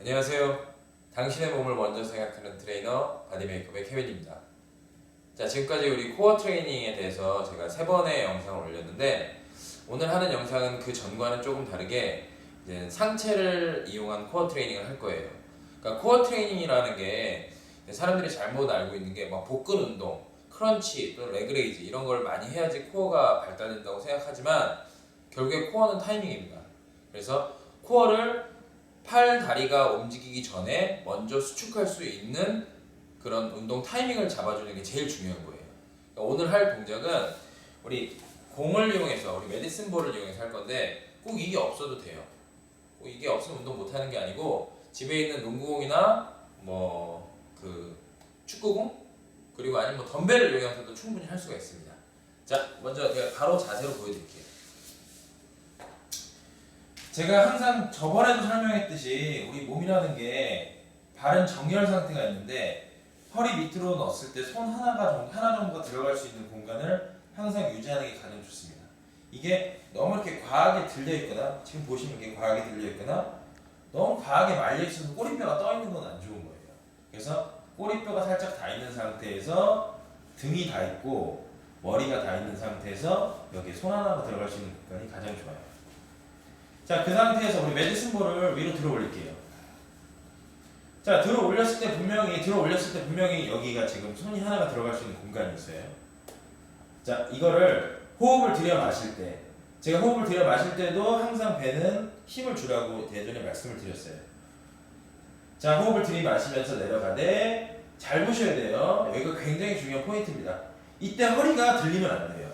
안녕하세요. 당신의 몸을 먼저 생각하는 트레이너 바디메이크업의 케빈입니다. 자, 지금까지 우리 코어 트레이닝에 대해서 제가 세 번의 영상을 올렸는데 오늘 하는 영상은 그 전과는 조금 다르게 이제 상체를 이용한 코어 트레이닝을 할 거예요. 그러니까 코어 트레이닝이라는 게 사람들이 잘못 알고 있는 게 막 복근 운동, 크런치 또는 레그레이즈 이런 걸 많이 해야지 코어가 발달된다고 생각하지만 결국에 코어는 타이밍입니다. 그래서 코어를 팔 다리가 움직이기 전에 먼저 수축할 수 있는 그런 운동 타이밍을 잡아주는 게 제일 중요한 거예요. 그러니까 오늘 할 동작은 우리 공을 이용해서 우리 메디슨 볼을 이용해서 할 건데 꼭 이게 없어도 돼요. 꼭 이게 없으면 운동 못 하는 게 아니고 집에 있는 농구공이나 뭐 그 축구공 그리고 아니면 뭐 덤벨을 이용해서도 충분히 할 수가 있습니다. 자, 먼저 제가 바로 자세로 보여드릴게요. 제가 항상 저번에도 설명했듯이 우리 몸이라는 게 바른 정렬 상태가 있는데 허리 밑으로 넣었을 때 손 하나가 정- 하나 정도가 들어갈 수 있는 공간을 항상 유지하는 게 가장 좋습니다. 이게 너무 이렇게 과하게 들려 있거나 지금 보시면 이게 과하게 들려 있거나 너무 과하게 말려 있어서 꼬리뼈가 떠 있는 건 안 좋은 거예요. 그래서 꼬리뼈가 살짝 다 있는 상태에서 등이 다 있고 머리가 다 있는 상태에서 여기 손 하나가 들어갈 수 있는 공간이 가장 좋아요. 자, 그 상태에서 우리 메디슨 볼을 위로 들어 올릴게요. 자, 들어 올렸을 때 분명히 들어 올렸을 때 분명히 여기가 지금 손이 하나가 들어갈 수 있는 공간이 있어요. 자, 이거를 호흡을 들여 마실 때 제가 호흡을 들여 마실 때도 항상 배는 힘을 주라고 예전에 말씀을 드렸어요. 자, 호흡을 들이마시면서 내려가되 잘 보셔야 돼요. 여기가 굉장히 중요한 포인트입니다. 이때 허리가 들리면 안 돼요.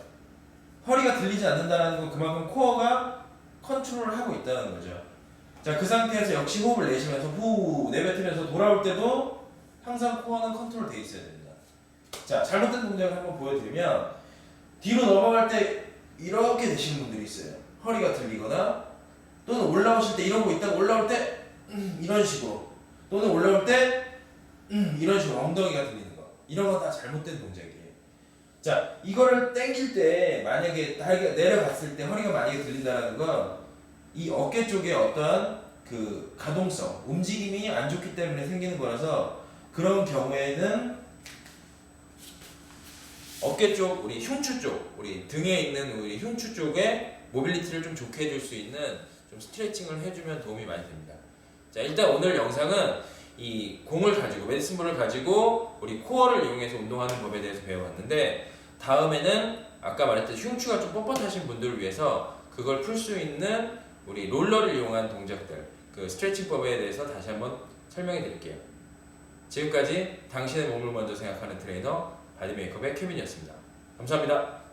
허리가 들리지 않는다는 건 그만큼 코어가 컨트롤을 하고 있다는 거죠. 자, 그 상태에서 역시 호흡을 내쉬면서 후 내뱉으면서 돌아올 때도 항상 코어는 컨트롤 돼 있어야 됩니다. 자, 잘못된 동작을 한번 보여드리면 뒤로 넘어갈 때 이렇게 되시는 분들이 있어요. 허리가 들리거나 또는 올라오실 때 이러고 있다가 올라올 때 음, 이런 식으로 또는 올라올 때 음, 이런 식으로 엉덩이가 들리는 거 이런 건 다 잘못된 동작이에요. 자, 이거를 당길 때 만약에 다리가 내려갔을 때 허리가 만약에 들린다는 건 이 어깨 쪽에 어떠한 그 가동성, 움직임이 안 좋기 때문에 생기는 거라서 그런 경우에는 어깨 쪽, 우리 흉추 쪽, 우리 등에 있는 우리 흉추 쪽에 모빌리티를 좀 좋게 해줄 수 있는 좀 스트레칭을 해주면 도움이 많이 됩니다. 자, 일단 오늘 영상은 이 공을 가지고 메디슨볼을 가지고 우리 코어를 이용해서 운동하는 법에 대해서 배워봤는데 다음에는 아까 말했듯이 흉추가 좀 뻣뻣하신 분들을 위해서 그걸 풀 수 있는 우리 롤러를 이용한 동작들 그 스트레칭법에 대해서 다시 한번 설명해 드릴게요. 지금까지 당신의 몸을 먼저 생각하는 트레이너 바디메이크업의 케빈이었습니다. 감사합니다.